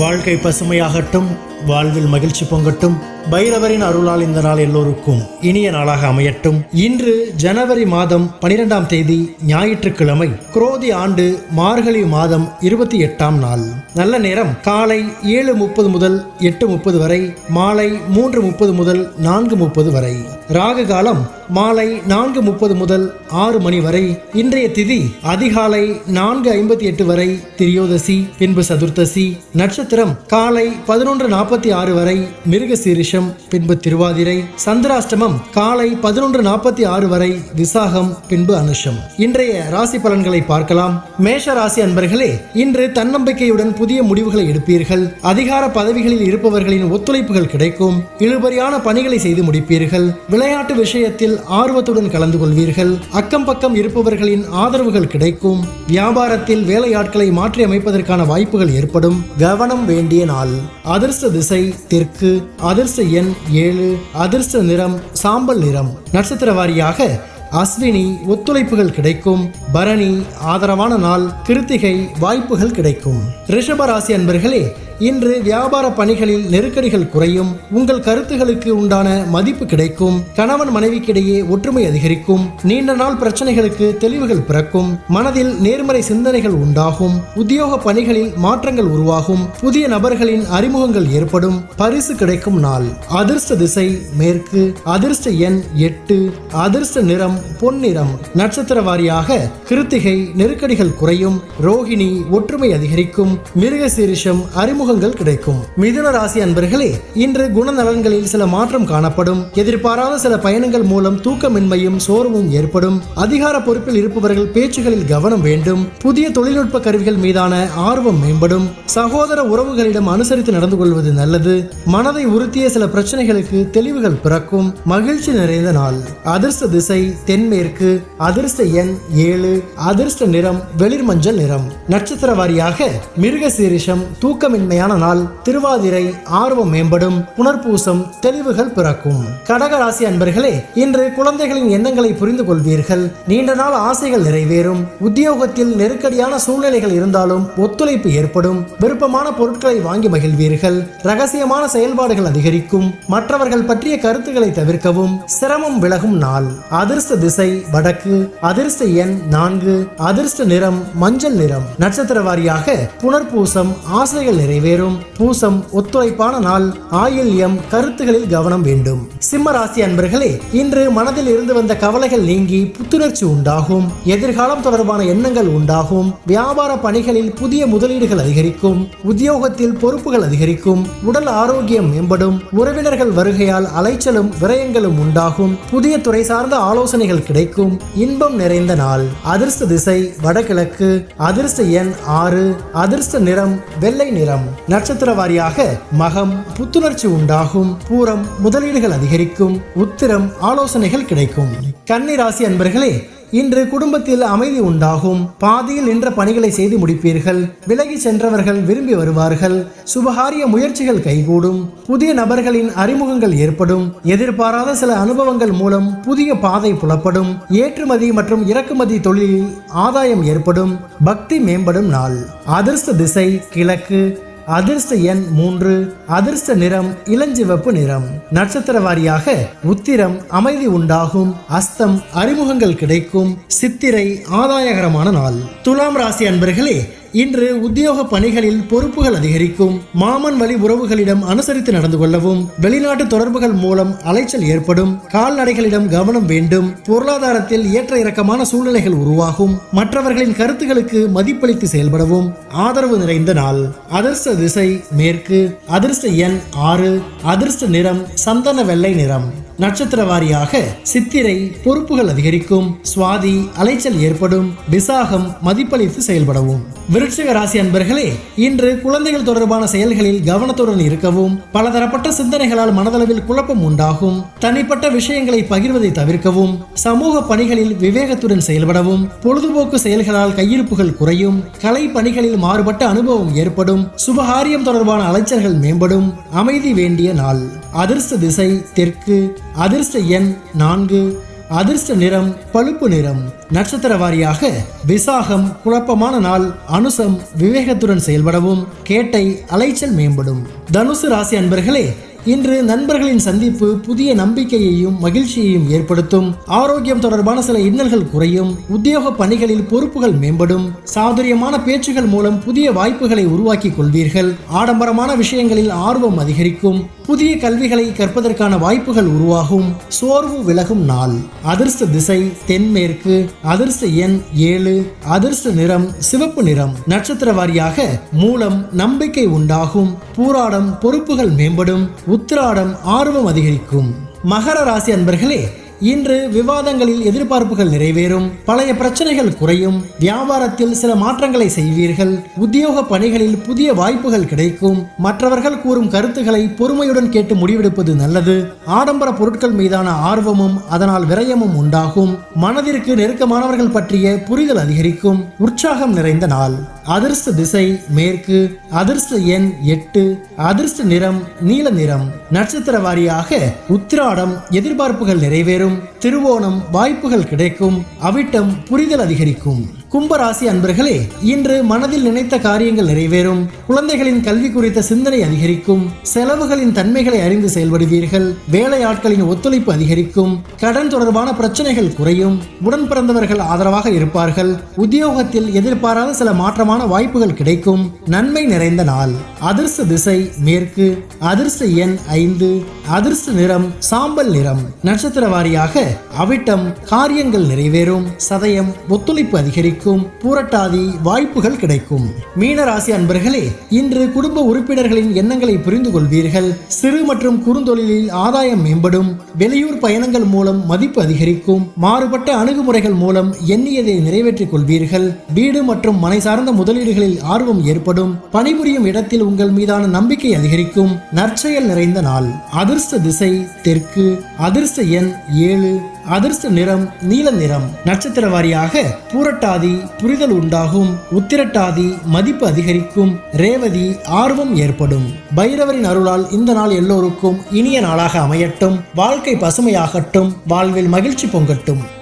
வாழ்க்கை பசுமையாகட்டும் வாழ்வில் மகிழ்ச்சி பொங்கட்டும். பைரவரின் அருளால் இந்த நாள் எல்லோருக்கும் இனிய நாளாக அமையட்டும். இன்று ஜனவரி மாதம் பனிரெண்டாம் தேதி ஞாயிற்றுக்கிழமை குரோதி ஆண்டு மார்கழி மாதம் இருபத்தி எட்டாம் நாள். நல்ல நேரம். காலை ஏழு முப்பது முதல் எட்டு முப்பது வரை மாலை மூன்று முப்பது முதல் நான்கு முப்பது வரை. ராகு காலம் மாலை நான்கு முப்பது முதல் ஆறு மணி வரை. இன்றைய திதி அதிகாலை நான்கு ஐம்பத்தி எட்டு வரை திரியோதசி பின்பு சதுர்த்தசி. நட்சத்திரம் காலை பதினொன்று நாற்பத்தி ஆறு வரை மிருக சீரிஷம் பின்பு திருவாதிரை சந்திராஷ்டமம் காலை பதினொன்று நாற்பத்தி ஆறு வரை விசாகம் பின்பு அனுஷம். இன்றைய ராசி பலன்களை பார்க்கலாம். மேஷ ராசி அன்பர்களே இன்று தன்னம்பிக்கையுடன் புதிய முடிவுகளை எடுப்பீர்கள். அதிகார பதவிகளில் இருப்பவர்களின் ஒத்துழைப்புகள் கிடைக்கும். இழுபறியான பணிகளை செய்து முடிப்பீர்கள். விளையாட்டு விஷயத்தில் ஆர்வத்துடன் கலந்து கொள்வீர்கள். அக்கம் பக்கம் இருப்பவர்களின் ஆதரவுகள் கிடைக்கும். வியாபாரத்தில் வேலையாட்களை மாற்றி அமைப்பதற்கான வாய்ப்புகள் ஏற்படும். கவனம் வேண்டிய நாள். அதிர்ஷ்ட திசை தெற்கு. அதிர்ஷ்ட எண் ஏழு அதிர்ஷ்ட நிறம் சாம்பல் நிறம். நட்சத்திர வாரியாக அஸ்வினி ஒத்துழைப்புகள் கிடைக்கும். பரணி ஆதரவான நாள் கிருத்திகை வாய்ப்புகள் கிடைக்கும். ரிஷபராசி அன்பர்களே இன்று வியாபார பணிகளில் நெருக்கடிகள் குறையும். உங்கள் கருத்துகளுக்கு உண்டான மதிப்பு கிடைக்கும். கணவன் மனைவிக்கிடையே ஒற்றுமை அதிகரிக்கும். நீண்ட நாள் பிரச்சனைகளுக்கு தெளிவுகள் பிறக்கும். மனதில் நேர்மறை சிந்தனைகள் உண்டாகும். உத்தியோக பணிகளில் மாற்றங்கள் உருவாகும். புதிய நபர்களின் அறிமுகங்கள் ஏற்படும். பரிசு கிடைக்கும் நாள். அதிர்ஷ்ட திசை மேற்கு. அதிர்ஷ்ட எண் எட்டு. அதிர்ஷ்ட நிறம் பொன்னிறம். நட்சத்திர வாரியாக கிருத்திகை நெருக்கடிகள் குறையும் ரோகிணி ஒற்றுமை அதிகரிக்கும் மிருகசீரிஷம் அறிமுகங்கள் கிடைக்கும். மிதுன ராசி அன்பர்களே இன்று குணநலன்களில் சில மாற்றம் காணப்படும். எதிர்பாராத சில பயணங்கள் மூலம் தூக்கமின்மையும் சோர்வும் ஏற்படும். அதிகார பொறுப்பில் இருப்பவர்கள் பேச்சுகளில் கவனம் வேண்டும். புதிய தொழில்நுட்ப கருவிகள் மீதான ஆர்வம் மேம்படும். சகோதர உறவுகளிடம் அனுசரித்து நடந்து கொள்வது நல்லது. மனதை உறுத்திய சில பிரச்சனைகளுக்கு தெளிவுகள் பிறக்கும். மகிழ்ச்சி நிறைந்த நாள். அதிர்ஷ்ட திசை தென்மேற்கு. அதிர்ஷ்ட எண் ஏழு. அதிர்ஷ்ட நிறம் வெளிர் மஞ்சள் நிறம். நட்சத்திர வாரியாக மிருக சீரிஷம் தூக்கமின்மையான நாள் திருவாதிரை ஆர்வம் மேம்படும் புனர்பூசம் தெளிவுகள் பிறக்கும். கடக ராசி அன்பர்களே இன்று குழந்தைகளின் எண்ணங்களை புரிந்து கொள்வீர்கள். நீண்ட நாள் ஆசைகள் நிறைவேறும். உத்தியோகத்தில் நெருக்கடியான சூழ்நிலைகள் இருந்தாலும் ஒத்துழைப்பு ஏற்படும். விருப்பமான பொருட்களை வாங்கி மகிழ்வீர்கள். ரகசியமான செயல்பாடுகள் அதிகரிக்கும். மற்றவர்கள் பற்றிய கருத்துக்களை தவிர்க்கவும் சிரமம் விலகும் நாள். அதிர்ஷ்ட திசை வடக்கு. அதிர்ஷ்ட எண் நான்கு அதிர்ஷ்ட நிறம் மஞ்சள் நிறம். நட்சத்திர வாரியாக புனர்பூசம் ஆசைகள் நிறைவேறும். பூசம் ஒத்துழைப்பான நாள் ஆயில்யம் கருத்துகளில் கவனம் வேண்டும். சிம்ம ராசி அன்பர்களே இன்று மனதில் இருந்து வந்த கவலைகள் நீங்கி புத்துணர்ச்சி உண்டாகும். எதிர்காலம் தொடர்பான எண்ணங்கள் உண்டாகும். வியாபார பணிகளில் புதிய முதலீடுகள் அதிகரிக்கும். உத்தியோகத்தில் பொறுப்புகள் அதிகரிக்கும். உடல் ஆரோக்கியம் மேம்படும். உறவினர்கள் வருகையால் அலைச்சலும் விரயங்களும் உண்டாகும். புதிய துறை சார்ந்த ஆலோசனைகள் கிடைக்கும். இன்பம் நிறைந்த நாள். அதிர்ஷ்ட திசை வடகிழக்கு அதிர்ஷ்ட எண் ஆறு அதிர்ஷ்ட நிறம் வெள்ளை நிறம். நட்சத்திர வாரியாக மகம் புத்துணர்ச்சி உண்டாகும் பூரம் முதலீடுகள் அதிகரிக்கும் உத்திரம் ஆலோசனைகள் கிடைக்கும். கன்னி ராசி அன்பர்களே இன்று குடும்பத்தில் அமைதி உண்டாகும். பாதியில் நின்ற பணிகளை செய்து முடிப்பீர்கள். விலகி சென்றவர்கள் விரும்பி வருவார்கள். சுபகாரிய முயற்சிகள் கைகூடும். புதிய நபர்களின் அறிமுகங்கள் ஏற்படும். எதிர்பாராத சில அனுபவங்கள் மூலம் புதிய பாதை புலப்படும். ஏற்றுமதி மற்றும் இறக்குமதி தொழிலில் ஆதாயம் ஏற்படும். பக்தி மேம்படும் நாள். அதிர்ஷ்ட திசை கிழக்கு அதிர்ஷ்ட எண் மூன்று அதிர்ஷ்ட நிறம் இளஞ்சிவப்பு நிறம். நட்சத்திர வாரியாக உத்திரம் அமைதி உண்டாகும் அஸ்தம் அறிமுகங்கள் கிடைக்கும் சித்திரை ஆதாயகரமான நாள். துலாம் ராசி அன்பர்களே இன்று உத்தியோக பணிகளில் பொறுப்புகள் அதிகரிக்கும். மாமன் வழி உறவுகளிடம் அனுசரித்து நடந்து கொள்ளவும் வெளிநாட்டு தொடர்புகள் மூலம் அலைச்சல் ஏற்படும். கால்நடைகளிடம் கவனம் வேண்டும். பொருளாதாரத்தில் ஏற்ற இறக்கமான சூழ்நிலைகள் உருவாகும். மற்றவர்களின் கருத்துகளுக்கு மதிப்பளித்து செயல்படவும் ஆதரவு நிறைந்த நாள். அதிர்ஷ்ட திசை மேற்கு. அதிர்ஷ்ட எண் ஆறு. அதிர்ஷ்ட நிறம் சந்தன வெள்ளை நிறம். நட்சத்திர வாரியாக சித்திரை பொறுப்புகள் அதிகரிக்கும் சுவாதி அலைச்சல் ஏற்படும் விசாகம் மதிப்பளித்து செயல்படவும். விருட்சிக ராசி அன்பர்களே இன்று குழந்தைகள் தொடர்பான செயல்களில் கவனத்துடன் இருக்கவும் பலதரப்பட்ட சிந்தனைகளால் மனதளவில் குழப்பம் உண்டாகும் தனிப்பட்ட விஷயங்களை பகிர்வதை தவிர்க்கவும் சமூக பணிகளில் விவேகத்துடன் செயல்படவும் பொழுதுபோக்கு செயல்களால் கையிருப்புகள் குறையும் கலை பணிகளில் மாறுபட்ட அனுபவம் ஏற்படும் சுபகாரியம் தொடர்பான அலைச்சல்கள் மேம்படும் அமைதி வேண்டிய நாள். அதிர்ஷ்ட திசை தெற்கு அதிர்ஷ்ட எண் நான்கு. அதிர்ஷ்ட நிறம் பழுப்பு நிறம். நட்சத்திர வாரியாக விசாகம் குழப்பமான நாள் அனுசம் விவேகத்துடன் செயல்படவும் கேட்டை அலைச்சல் மேம்படும். தனுசு ராசி அன்பர்களே இன்று நண்பர்களின் சந்திப்பு புதிய நம்பிக்கையையும் மகிழ்ச்சியையும் ஏற்படுத்தும். ஆரோக்கியம் தொடர்பான சில இன்னல்கள் குறையும். உத்தியோக பணிகளில் பொறுப்புகள் மேம்படும். சாதுரியமான பேச்சுகள் மூலம் புதிய வாய்ப்புகளை உருவாக்கிக் கொள்வீர்கள். ஆடம்பரமான விஷயங்களில் ஆர்வம் அதிகரிக்கும். புதிய கல்விகளை கற்பதற்கான வாய்ப்புகள் உருவாகும். சோர்வு விலகும் நாள். அதிர்ஷ்ட திசை தென்மேற்கு. அதிர்ஷ்ட எண் ஏழு. அதிர்ஷ்ட நிறம் சிவப்பு நிறம். நட்சத்திர வாரியாக மூலம் நம்பிக்கை உண்டாகும். பூராடம் பொறுப்புகள் மேம்படும். உத்திராடம் ஆர்வம் அதிகரிக்கும். மகர ராசி அன்பர்களே இன்று விவாதங்களில் எதிர்பார்ப்புகள் நிறைவேறும் பழைய பிரச்சனைகள் குறையும் வியாபாரத்தில் சில மாற்றங்களை செய்வீர்கள் உத்தியோக பணிகளில் புதிய வாய்ப்புகள் கிடைக்கும் மற்றவர்கள் கூறும் கருத்துக்களை பொறுமையுடன் கேட்டு முடிவெடுப்பது நல்லது ஆடம்பர பொருட்கள் மீதான ஆர்வமும் அதனால் விரயமும் உண்டாகும் மனதிற்கு நெருக்கமானவர்கள் பற்றிய புரிதல் அதிகரிக்கும் உற்சாகம் நிறைந்த நாள். அதிர்ஷ்ட திசை மேற்கு அதிர்ஷ்ட எண் எட்டு அதிர்ஷ்ட நிறம் நீல நிறம். நட்சத்திர வாரியாக உத்திராடம் எதிர்பார்ப்புகள் நிறைவேறும் திருவோணம் வாய்ப்புகள் கிடைக்கும் அவிட்டம் புரிதல் அதிகரிக்கும். கும்பராசி அன்பர்களே இன்று மனதில் நினைத்த காரியங்கள் நிறைவேறும். குழந்தைகளின் கல்வி குறித்த சிந்தனை அதிகரிக்கும். செலவுகளின் தன்மைகளை அறிந்து செயல்படுவீர்கள். வேலையாட்களின் ஒத்துழைப்பு அதிகரிக்கும். கடன் தொடர்பான பிரச்சனைகள் குறையும். உடன் பிறந்தவர்கள் ஆதரவாக இருப்பார்கள். உத்தியோகத்தில் எதிர்பாராத சில மாற்றமான வாய்ப்புகள் கிடைக்கும். நன்மை நிறைந்த நாள். அதிர்ஷ்ட திசை மேற்கு. அதிர்ஷ்ட எண் ஐந்து. அதிர்ஷ்ட நிறம் சாம்பல் நிறம். நட்சத்திர வாரியாக அவிட்டம். காரியங்கள் நிறைவேறும். சதயம் ஒத்துழைப்பு அதிகரிக்கும். பூரட்டாதி வாய்ப்புகள் கிடைக்கும். மீன ராசி அன்பர்களே இன்று குடும்ப உறுப்பினர்களின் எண்ணங்களை புரிந்து கொள்வீர்கள். சிறு மற்றும் குறுந்தொழிலில் ஆதாயம் மேம்படும். வெளியூர் பயணங்கள் மூலம் மதிப்பு அதிகரிக்கும். மாறுபட்ட அணுகுமுறைகள் மூலம் எண்ணியதை நிறைவேற்றிக் கொள்வீர்கள். வீடு மற்றும் மனை சார்ந்த முதலீடுகளில் ஆர்வம் ஏற்படும். பணிபுரியும் இடத்தில் உங்கள் மீதான நம்பிக்கை அதிகரிக்கும். நற்செயல் நிறைந்த நாள். அதிர்ஷ்ட திசை தெற்கு. அதிர்ஷ்ட எண் ஏழு. அதிர்ஷ்ட நிறம் நீல நிறம் நட்சத்திர வாரியாக பூரட்டாதி புரிதல் உண்டாகும். உத்திரட்டாதி மதிப்பு அதிகரிக்கும். ரேவதி ஆர்வம் ஏற்படும். பைரவரின் அருளால் இந்த நாள் எல்லோருக்கும் இனிய நாளாக அமையட்டும். வாழ்க்கை பசுமையாகட்டும். வாழ்வில் மகிழ்ச்சி பொங்கட்டும்.